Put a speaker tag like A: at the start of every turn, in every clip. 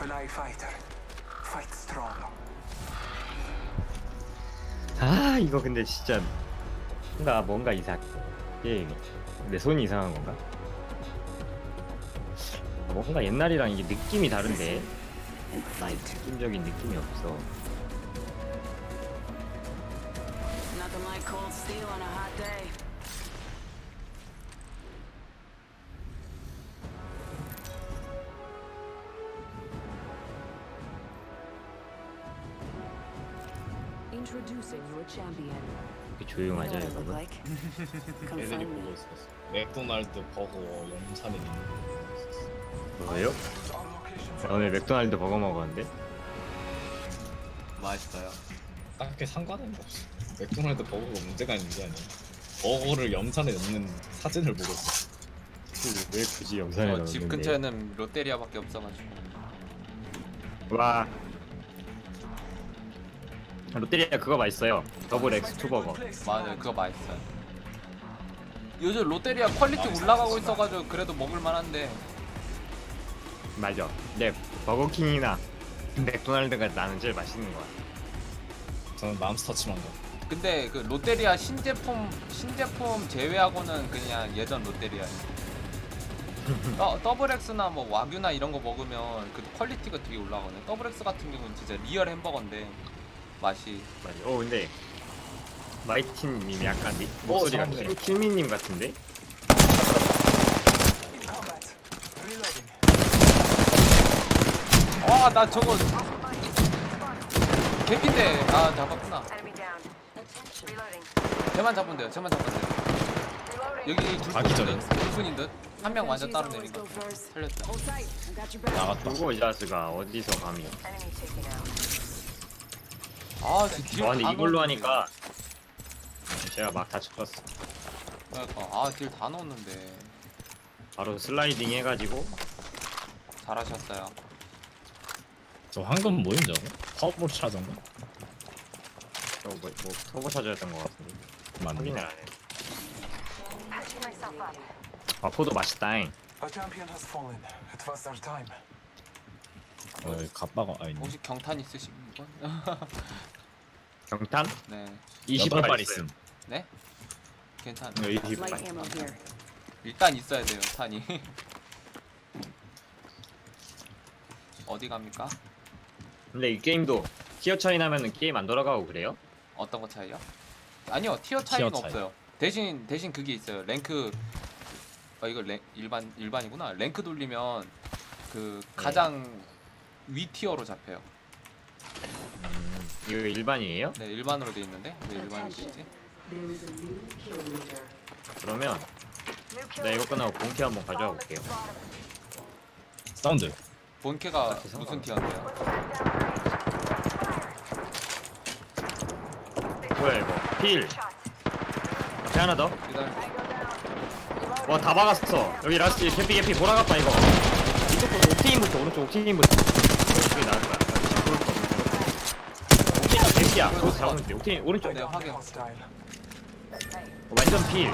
A: Fly fighter. Fight strong.
B: 아 이거 근데 진짜 뭔가 뭔가 이상 게임이 내 손이 이상한 건가? 뭔가 옛날이랑 이게 느낌이 다른데 느낌적인 느낌이 없어
C: Introducing your champion.
B: 이렇게 조용하죠
D: Know what I look
B: 여러분
D: like?
E: 애들이 보고
D: me.
E: 있었어. 맥도날드 버거 영산에 있는 거 보고 있었어.
B: 뭐예요?
A: Location
B: 나 오늘 맥도날드 버거 먹었는데
F: 맛있어요.
E: 딱히 상관은 없어. 맥도날드 버거가 문제가 있는 게 아니야. 버거를 영산에 넣는 사진을 보고 있어.
B: 왜 굳이 영상에
F: 어, 집
B: 넣었는데
F: 근처에는 롯데리아밖에 없어가지고.
B: 와 롯데리아 그거 맛있어요 더블 엑스 투 버거
F: 맞아요, 그거 맛있어요. 요즘 롯데리아 퀄리티 올라가고 있어가지고 그래도 먹을만한데
B: 맞아 네 버거킹이나 맥도날드가 나는 제일 맛있는 거야
E: 저는 맘스터치만 가.
F: 근데 그 롯데리아 신제품 신제품 제외하고는 그냥 예전 롯데리아예요. 어, 더블 X나 뭐 와규나 이런 거 먹으면 그 퀄리티가 되게 올라가거든요. 더블 X 같은 경우는 진짜 리얼 햄버거인데 맛이
B: 맞아 어 근데 마이틴님이 약간 니- 목소리가
E: 사람들.
B: 킬- 킬미님 같은데?
A: Reloading.
F: 아나 저거 개핀데 아 잡았구나.
G: Enemy down. Reloading.
F: 쟤만 잡으면 돼요. 쟤만 잡으면 돼요.
G: Reloading.
F: 여기
E: 아, 기절이네.
F: 듯. 둘뿐인 듯. 한 명 완전 따로 내린 거. 살렸다.
D: Hold tight. I got your back.
E: 나갔다.
B: 누구 자스가 어디서 감히
G: Enemy taken out.
F: 아, 딜
B: 아 근데
F: 다
B: 이걸로
F: 넣었는데.
B: 하니까 제가 막다 죽었어
F: 그러니까 아, 딜 다 넣었는데
B: 바로 슬라이딩 해가지고
F: 잘하셨어요.
E: 저 황금 뭐인 저거? 파워볼 차전가?
B: 뭐, 뭐, 뭐 터보 차저였던 것 같은데 확인을
E: 맞네.
B: 안해
G: Patching myself up.
B: 아 포도 맛있다잉
A: A champion has fallen. It was their time.
E: 어, 갑바가 아 있네.
F: 혹시 경탄 있으신 분?
B: 경탄?
F: 네.
B: 20발
E: 여덟 발
B: 있어요
E: 있음.
F: 네? 괜찮.
B: 네, 20발
D: Light ammo here.
F: 일단 있어야 돼요, 탄이. 어디 갑니까?
B: 근데 이 게임도 티어 차이 나면은 게임 안 돌아가고 그래요?
F: 어떤 거 차이요? 아니요, 티어 차이는
E: 티어 차이.
F: 없어요. 대신 대신 그게 있어요. 랭크 아 이거 랭, 일반 일반이구나. 랭크 돌리면 그
B: 네.
F: 가장 위 티어로 잡혀요.
B: 음, 이거 일반이에요?
F: 네, 일반으로 돼 있는데 왜돼 있지?
B: 그러면. 나 이거 끝나고 본캐 한번 가져와 볼게요
E: 사운드.
F: 본캐가
B: 그래서?
F: 무슨 티어인데요?
B: 뭐야 이거 필 앞에 하나 더?
F: 기다려.
B: 와다 박았어 여기 라스트 개피 개피 돌아갔다 이거 이쪽부터 옥테인부터 오른쪽 옥테인부터 오른쪽이 나을 거야 야 잡으면 돼 옥테인 오른쪽
F: 네, 확인.
B: 완전 필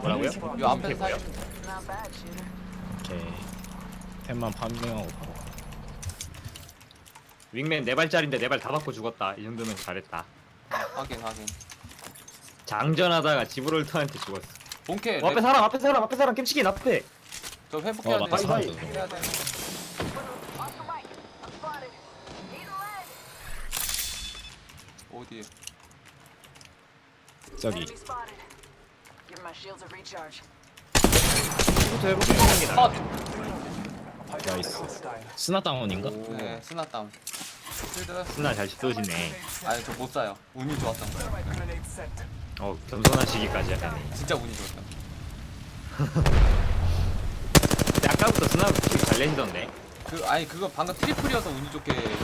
B: 뭐라고요?
F: 요 앞에? 사이.
E: 오케이. 템만 판매하고 바로.
B: 윙맨 4발짜리인데 4발 다 받고 죽었다 이 정도면 잘했다
F: 확인 확인.
B: 장전하다가 지브롤터한테 죽었어
F: 본캐
B: 어, 앞에
F: 렉-
B: 사람 앞에 사람 앞에 사람 겜치긴 앞에
F: 저 회복해야
E: 어,
F: 돼.
E: 맞다.
F: 해야
G: a leg.
F: 어디?
E: 저기.
B: 게
F: 컷.
E: 나이스. 스나 다운인가?
F: 네, 스나 다운. 필드.
B: 스나 잘 쏘시네
F: 아니 저 못 사요. 운이 좋았던 거예요.
A: Set.
B: 어 겸손하시기까지 하네
F: 진짜 운이 좋았던.
B: 아까부터 스나 잘 내시던데
F: 그 아니 그거 방금 트리플이어서 운이 좋게 킬을.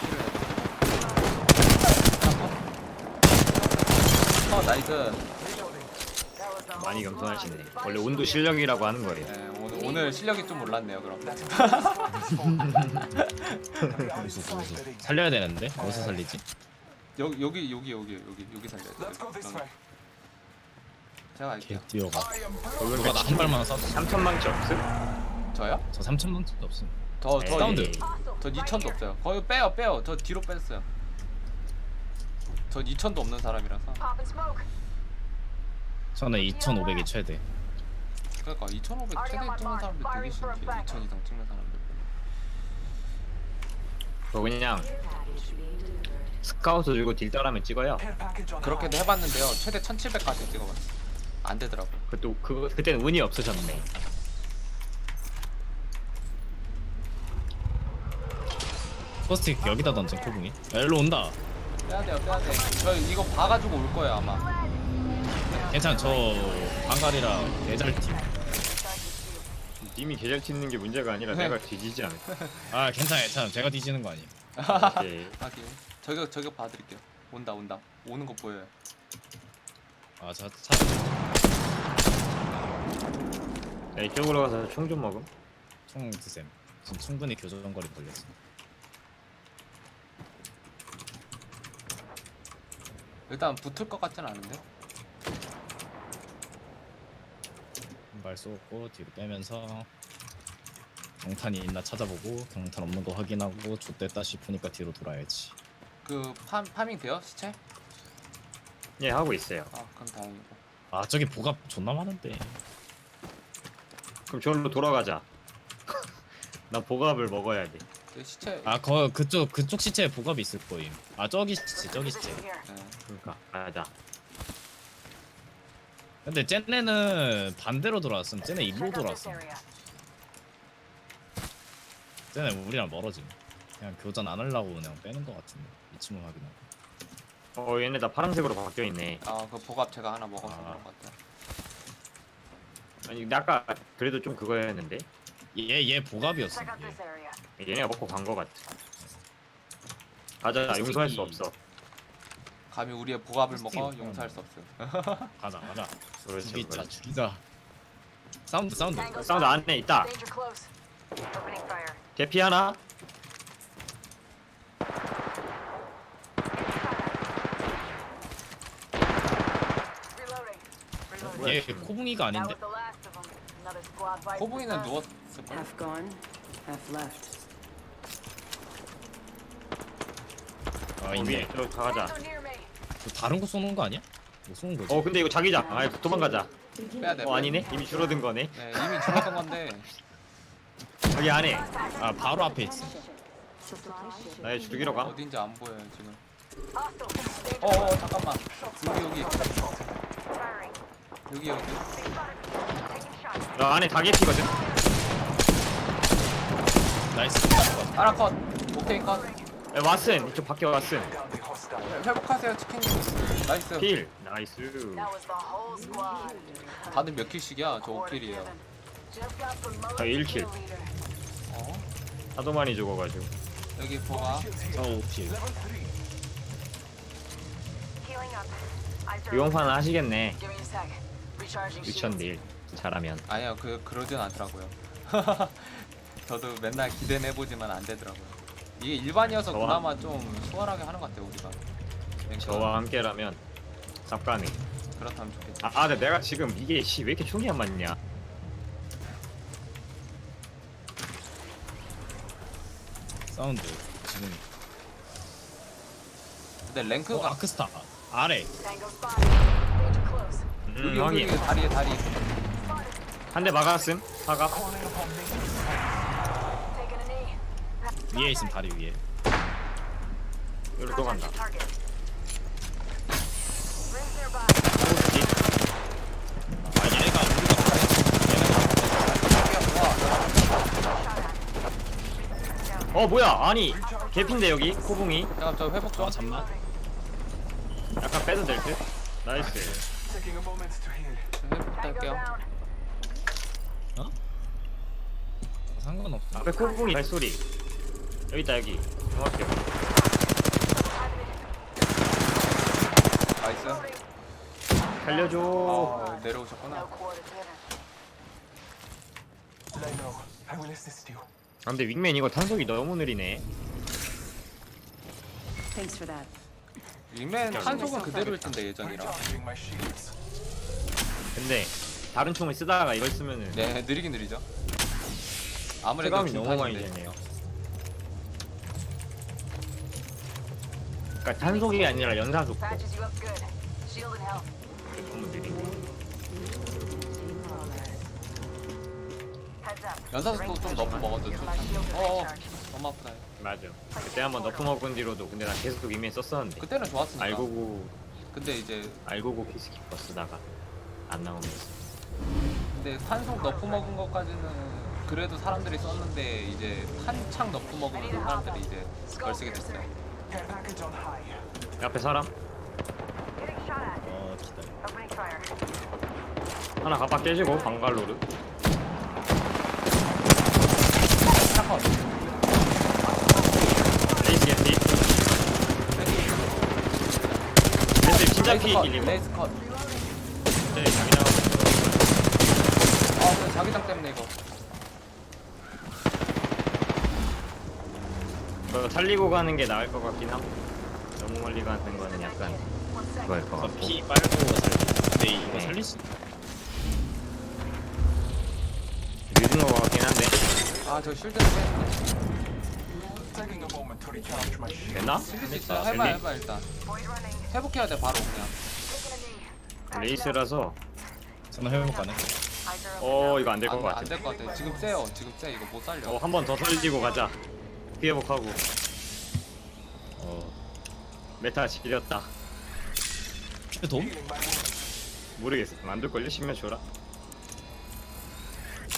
F: 어 나이스.
B: 많이 겸손하시네. 원래 운도 실력이라고 하는 거예요
F: 네, 오늘 오늘 실력이 좀 올랐네요 그럼.
E: 살려야 되는데 어디서 살리지?
F: 여기 여기 여기 여기 여기 여기 살려야 돼. 제가
E: 개
F: 갈게요.
E: 뛰어가.
A: I am
E: 누가 나 한 발만 쏴.
B: 3천 망치 없음?
F: 저요?
E: 저 3천 원도 없음.
F: 더, 더,
E: 사운드.
F: 저 2천도 없어요. 거의 빼요, 빼요. 저 뒤로 뺐어요. 저 2천도 없는 사람이라서.
E: 저는 2,500이 최대.
F: 그러니까 2,500 최대 찍는 사람들 되게 신기해. 2,000 이상 찍는 사람들.
B: 그거 그냥 스카우트 들고 딜 따라면 찍어요.
F: 그렇게도. 해봤는데요. 최대 1,700까지 찍어봤어. 안 되더라고.
B: 그것도 그거 그때는 운이 없으셨네.
E: 포스틱 여기다 던진 코붕이. 야, 일로 온다.
F: 빼야 돼요, 빼야 돼. 저 이거 봐가지고 올 거예요 아마.
E: 괜찮아. 저 방갈이랑 개잘팀.
B: 님이 계절 치는 게 문제가 아니라
F: 네.
B: 내가 뒤지지 않을까.
E: 아 괜찮아 괜찮아. 제가 뒤지는 거 아니에요.
B: 오케이.
F: 하긴. 저격 저격 봐드릴게요. 온다 온다. 오는 거 보여요.
E: 아저 차.
B: 자, 이쪽으로 가서 총 좀 먹음.
E: 총 드셈. 지금 충분히 교전거리 걸렸어.
F: 일단 붙을 것 같진 않은데.
E: 한발 쏘고 뒤로 빼면서 경탄이 있나 찾아보고 경탄 없는 거 확인하고 좆됐다 싶으니까 뒤로 돌아야지.
F: 그 파, 파밍 돼요 시체?
B: 예 하고 있어요.
F: 아 그럼 다행이고.
E: 아 저기 보갑 존나 많은데.
B: 그럼 저기로 돌아가자. 나 보갑을 먹어야 돼.
F: 그 시체.
E: 아 거 그쪽 그쪽 시체에 보갑이 있을 거임. 아 저기 시체 저기 시체.
F: 네.
B: 그러니까 가자.
E: 근데 쟤네는 반대로 돌아왔음. 쟤네
G: this
E: 돌아왔음. 쟤네 우리랑 멀어짐. 그냥 교전 안 하려고 그냥 빼는 거 같은데. 이층을 확인하고.
B: 어 얘네 다 파란색으로 바뀌어 있네.
F: 아그 보갑 제가 하나 먹어서
B: 아.
F: 그런 것 같아요.
B: 아니 근데 아까 그래도 좀 그거였는데
E: 얘 얘 보갑이었어. 얘.
B: 얘네가 먹고 간 거 같아. 가자 용서할 수 없어.
F: 감히 우리의
E: 스틱이
F: 먹어. 용서할 수 없어요.
E: 가자 가자.
B: 그렇죠.
E: 죽이자
B: 그렇죠.
E: 죽이자. 사운드 사운드.
B: 사운드. 안에 있다.
G: Danger close. Opening fire.
B: 대피 하나.
G: Reloading. Reloading.
B: 뭐야,
E: 얘. 코붕이가
G: That
E: 아닌데.
G: was the last of them. Another squad fight.
F: 호붕이는 누웠을 걸.
D: Half gone, half left.
E: 아
B: 어,
E: 있네.
B: 위에 저 가자.
G: So near
E: 저 다른 거 쏘는 거 아니야? 뭐 쏘는 거지?
B: 어 근데 이거 자기장. 아 도망가자.
F: 빼야 돼.
B: 어 아니네. 이미 줄어든 거네.
F: 네 이미 줄었던 건데.
B: 여기 안에.
E: 아 바로 앞에 있어.
B: 나얘 죽이러 가.
F: 어딘지 안 보여요 지금.
G: Hostile. Danger
F: 어, 어 잠깐만. 여기 여기. 여기 여기.
B: 나 안에 다 개피거든.
E: 나이스.
F: 하나 컷. 옥테인 컷.
B: 야, 왓슨 이쪽 밖에 왓슨.
F: 회복하세요 치킨. 나이스.
B: 필. 나이스.
G: That was the whole squad.
F: 다들 몇 킬씩이야? 저
G: Order
F: 5킬이에요.
G: given. Just got promoted
B: 자, 일
G: to
B: 킬.
G: leader.
F: 어?
B: 하도 많이 죽어가지고.
F: 여기 보가.
E: 저 오킬.
A: Level 3.
G: Healing up. Eyes are
B: 이용판 하시겠네.
G: Give me a sec. Recharging shields.
B: 유천 딜 잘하면.
F: 아니요 그 그러진 않더라고요. 저도 맨날 기대는 해보지만 안 되더라고요. 이게 일반이어서
B: 저와-
F: 그나마 좀 수월하게 하는 것 같아요 우리가.
B: 저와 함께라면 쌉가네.
F: 그렇다면 좋겠죠.
B: 아, 아 근데 내가 지금 이게 씨 왜 이렇게 총이 안 맞냐?
E: 사운드 지금.
F: 근데
E: 어
F: 랭크가
E: 아크스타 아래.
G: Tango spotted. Danger close.
B: 음,
F: 여기 여기
B: 형이
F: 다리에 다리.
B: 한 대 막았음. 사과.
A: Calling upon me.
G: Taking a knee.
E: 위에 있음 다리 위에.
B: 여기로 또 간다.
E: 아 얘가 우리가
B: 어 뭐야? 아니 개핀데 여기 코붕이
F: 잠깐 저 회복 좀.
E: 아 잠만.
B: 약간 빼도 될 듯. 나이스.
F: 회복 할게요.
G: down.
E: 상관없어.
B: 앞에 코붕이 발소리. 여기 있다 여기. 정확해.
F: 나이스.
B: 살려줘.
F: 어, 내려오셨구나.
B: 아, 근데 윙맨 이거 탄속이 너무 느리네.
D: Thanks for that.
F: 윙맨 탄속은 그대로 일 텐데 예전이랑.
B: 근데 다른 총을 쓰다가 이걸 쓰면은
F: 네 느리긴 느리죠. 아무래도
B: 체감이 너무 많이
F: 중탄인데.
B: 되네요. 그러니까 탄속이 아니라 연사 속도
G: Patches you up good. Shield and health.
B: 너무 느리네.
G: Heads up.
F: 연사속도 좀 좋죠.
G: my shield a
F: 어어
G: recharge.
F: 너무 아프다.
B: 맞아. 그때 한번 너프 먹은 뒤로도 근데 나 계속 이미 썼었는데
F: 그때는 좋았으니까.
B: 알고고
F: 근데 이제
B: 알고고 피스키퍼 쓰다가 안 나오면서
F: 근데 탄속 너프 먹은 것까지는 그래도 사람들이 썼는데 이제 한창 너프 먹으면서 사람들이 이제 덜 쓰게 됐어요.
B: 앞에 사람.
E: 어 기다려.
B: 하나 가빠 깨지고 방갈로르
F: 차컷.
B: 레이스 겐티 레이스 진짜
F: 레이스
B: 피
F: 컷.
B: 길리고
F: 레이스 컷.
B: 네 자기 나가
F: 아 근데 자기장 때문에 이거.
B: 이거 살리고 가는 게 나을 것 같긴 함 너무 멀리 가는 거는 약간. 그거일 것
E: 어,
B: 같고
E: 피 빨고 살리 근데 이거
B: 네.
E: 살릴 수
B: 늦은 것 같긴 한데
F: 아저 실드를 빼.
A: Taking a moment to recharge my shield.
B: 됐나?
F: 실드 수 있어. 해봐
B: 젤리.
F: 해봐 일단. 회복해야 돼 바로 그냥.
B: 레이스라서
E: 저는 회복 가능
B: 어. 이거 안 될것 같아
F: 안될 것 같아. 지금 세요. 지금 세 이거 못 살려.
B: 어한 번 더 살리고 가자 피해복하고
E: 어
B: 메타 지렸다
A: wounds.
B: 모르겠어 만들걸요? 시면 줘라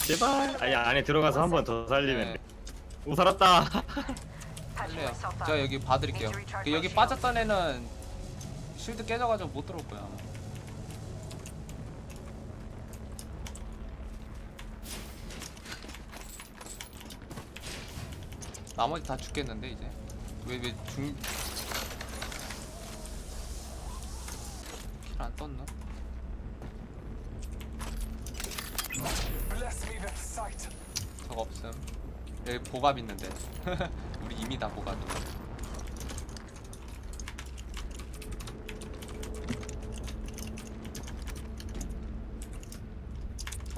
B: 제발 아니 안에 들어가서 한 번 더 살리면
F: 네.
B: 오 살았다
G: myself up.
F: 저 여기 봐드릴게요. 그 여기. 빠졌던 애는 실드 깨져가지고 못 들어올 거야. 아마. 나머지 다 죽겠는데 이제 왜왜 중... 킬안 떴나?
A: Bless me with sight.
F: 저거 없음 여기 보갑 있는데 우리 이미 다 보갑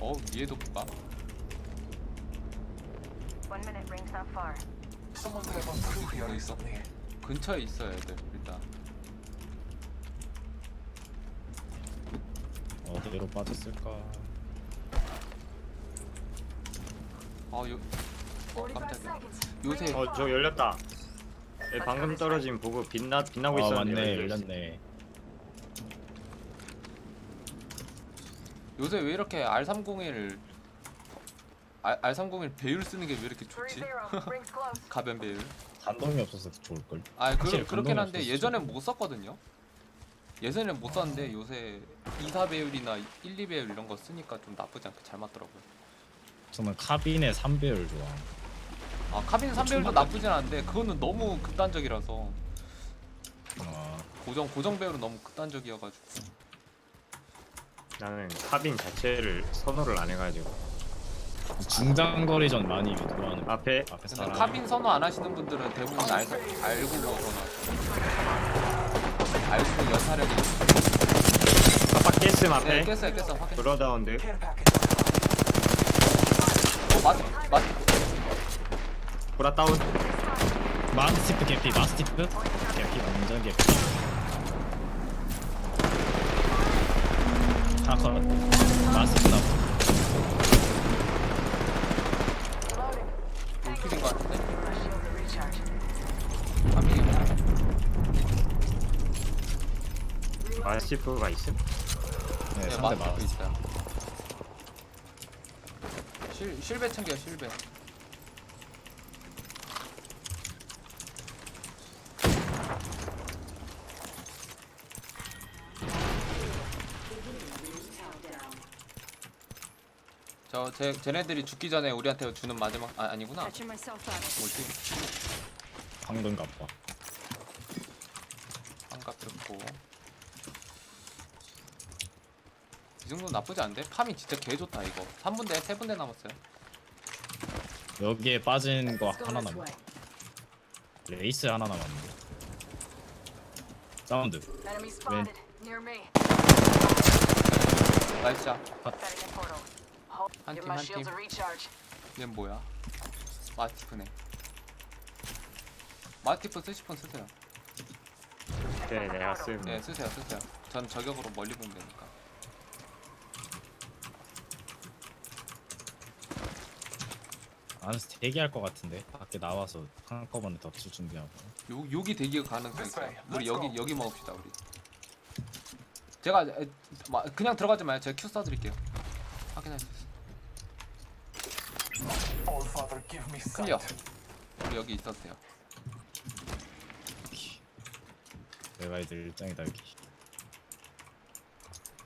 F: 어 위에도 보갑
G: One minute rings not far.
A: Someone there was through here recently.
F: 근처에 있어요 애들 일단
E: 어디로 빠졌을까
F: 아 요
G: 어45
F: 깜짝이야. 요새
B: 어 저 열렸다 예, 방금 떨어진 보고 빛나, 빛나고
E: 아
B: 있었는데
E: 맞네
B: 열렸어.
E: 열렸네
F: 요새 왜 이렇게 R301 R, R301 배율 쓰는 게 왜 이렇게 좋지?
G: 3-0. Rings close.
F: 가변 배율
E: 단동이 없어서 좋을 걸
F: 아 그,
E: 확실히
F: 그렇긴
E: 감동이
F: 한데 예전엔. 못 썼거든요 예전엔 못 썼는데 요새 2, 4배율이나 1, 2배율 이런 거 쓰니까 좀 나쁘지 않게 잘 맞더라고요.
E: 저는 카빈의 3배율 좋아.
F: 아 카빈 3배율도 나쁘진 않은데 그거는 너무 극단적이라서.
E: 아.
F: 고정 고정 배율은 너무 극단적이어가지고.
B: 나는 카빈 자체를 선호를 안 해가지고.
E: 중장거리전 많이 유도하는
B: 앞에?
E: 앞에
F: 근데
E: 사람.
F: 카빈 선호 안 하시는 분들은 대부분 알, 알고 선호하죠 알고 연사력이
B: 깜빡 깼음
F: 네
B: 앞에.
F: 깼어요 깼어 확인. 어 마스 마스
B: 브라 다운
E: 마스티프 개피 마스티프 개피 완전 개피. 하나 컷 마스티프 나고
G: Reloading.
F: 올킬인 것 같은데
G: My shield to recharge.
F: 카빈
B: 마스티프가 있음?
E: 네
F: 네
E: 상대 마스티프
F: 있어요. 실 실베 챙겨 실베 저 쟤, 쟤네들이 죽기 전에 우리한테 주는 마지막 아 아니구나.
D: Patching myself up.
F: 뭐지?
E: 황금 갑바
F: 한갑 듣고 이 정도 나쁘지 않은데 파밍 진짜 개 좋다 이거 3분대 3분대 남았어요
E: 여기에 빠진 거 하나 남았. 레이스 하나 남았네 사운드
G: Enemy spotted. Near me.
F: 나이스 샷.
G: Setting a portal. Hold.
F: 한
G: Give
F: 팀,
G: my
F: 한
G: shields
F: 팀.
G: a recharge.
F: 얘 뭐야? 마티프네. 마티프 쓰실 분 쓰세요.
B: 네 내가 쓰는
F: 네, 쓰세요, 쓰세요. 전 저격으로 멀리 보면 되니까.
E: 안에서 대기할 것 같은데 밖에 나와서 한꺼번에 덮칠 준비하고
F: 요 여기 대기 가능성 있어요.
A: This way.
F: 우리 여기. 여기 먹읍시다 우리. 제가 에, 마, 그냥 들어가지 마요. 제가 큐 써드릴게요. 확인할 수 있어.
A: All father, give me sight.
F: 클리어. 우리 여기 있어도 돼요.
E: 내가 애들 일장이다 여기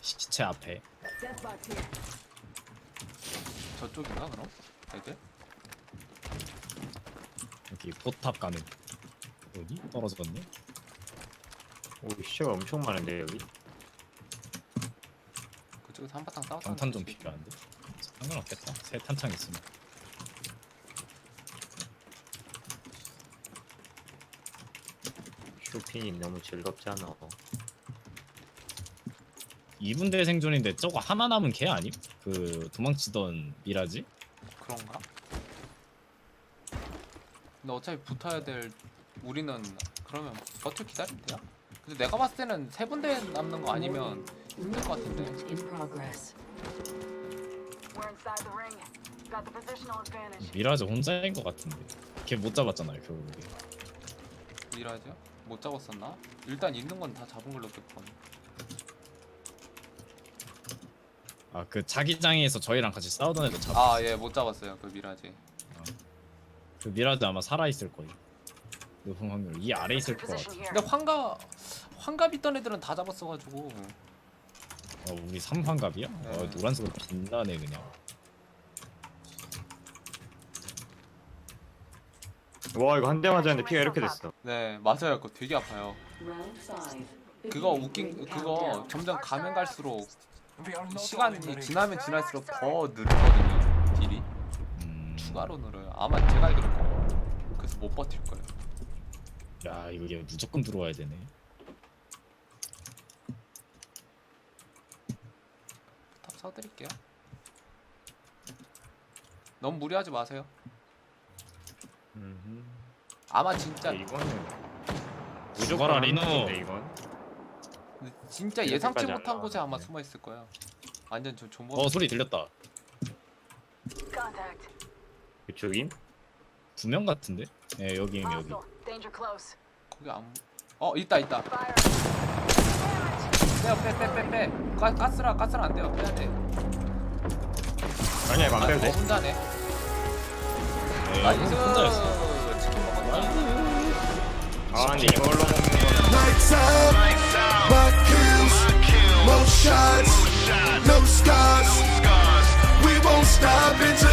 E: 시체 앞에
F: 저쪽인가 그럼? 애들?
E: 여기 포탑 가는. 어디 떨어졌네?
B: 오 시체가 엄청 많은데 여기?
F: 그쪽에서 한바탕 싸웠다.
E: 경탄 좀 필요한데? 상관없겠다. 새 탄창 있으면.
B: 쇼핑이 너무 즐겁잖아.
E: 2분대 생존인데 저거 하나 남은 걔 아님? 그 도망치던 미라지?
F: 그런가? 근데 어차피 붙어야 될 우리는 그러면 버틸 기다리면 돼요? 근데 내가 봤을 때는 세 군데 남는 거 아니면 힘들 것 같은데.
D: In progress.
G: We're inside the ring. Got the positional advantage.
E: 미라지 혼자인 것 같은데 걔 못 잡았잖아요 결국에
F: 미라죠? 못 잡았었나? 일단 있는 건 다 잡은 걸로 기억하네.
E: 아그 자기장에서 저희랑 같이 싸우던 애도 잡았어
F: 아, 예, 못 잡았어요. 그 미라지.
E: 그 미라지 아마 살아있을 거예요 높은 확률 이 아래 있을 것 같아.
F: 근데 환갑 환갑 있던 애들은 다 잡았어가지고
E: 어, 우리 삼환갑이야?
F: 네.
E: 어, 노란색으로 빛나네 그냥
B: 와 이거 한 대 맞았는데 피가 이렇게 됐어
F: 네 맞아요. 그거 되게 아파요. 그거 웃긴 그거 점점 가면 갈수록 시간이. 지나면 지날수록 더 느리거든요.
E: 음...
F: 추가로 늘어요. 아마 제가 알기로. 그래서 못 버틸 거예요.
E: 야 이거 얘 무조건 들어와야 되네
F: 탑 써드릴게요. 너무 무리하지 마세요.
B: 음흠.
F: 아마 진짜
B: 이거는
E: 죽어라,
B: 무조건
E: 리노.
B: 한국인데, 이건
F: 진짜
B: 이렇게까지
F: 예상치
B: 안
F: 못한 곳에 아마
B: 나왔네.
F: 숨어 있을 거예요. 완전 저 존버.
E: 어 소리 들렸다
G: Contact.
B: 그쪽임?
E: 두 명 같은데? 네 여기 여기
G: Hostile.
F: 어 있다 있다. 빼요 빼빼빼 빼. 가스라 가스라 안 돼요 빼야 돼.
B: 아니야 이거 안 빼도 돼.
F: 어, 혼자네.
E: 네,
F: 나이스.
E: 혼자 있어
F: 치킨 먹었다.
B: 아 근데 이걸로 먹는 건
C: Lights out, my kills, no shots, no scars. We won't stop until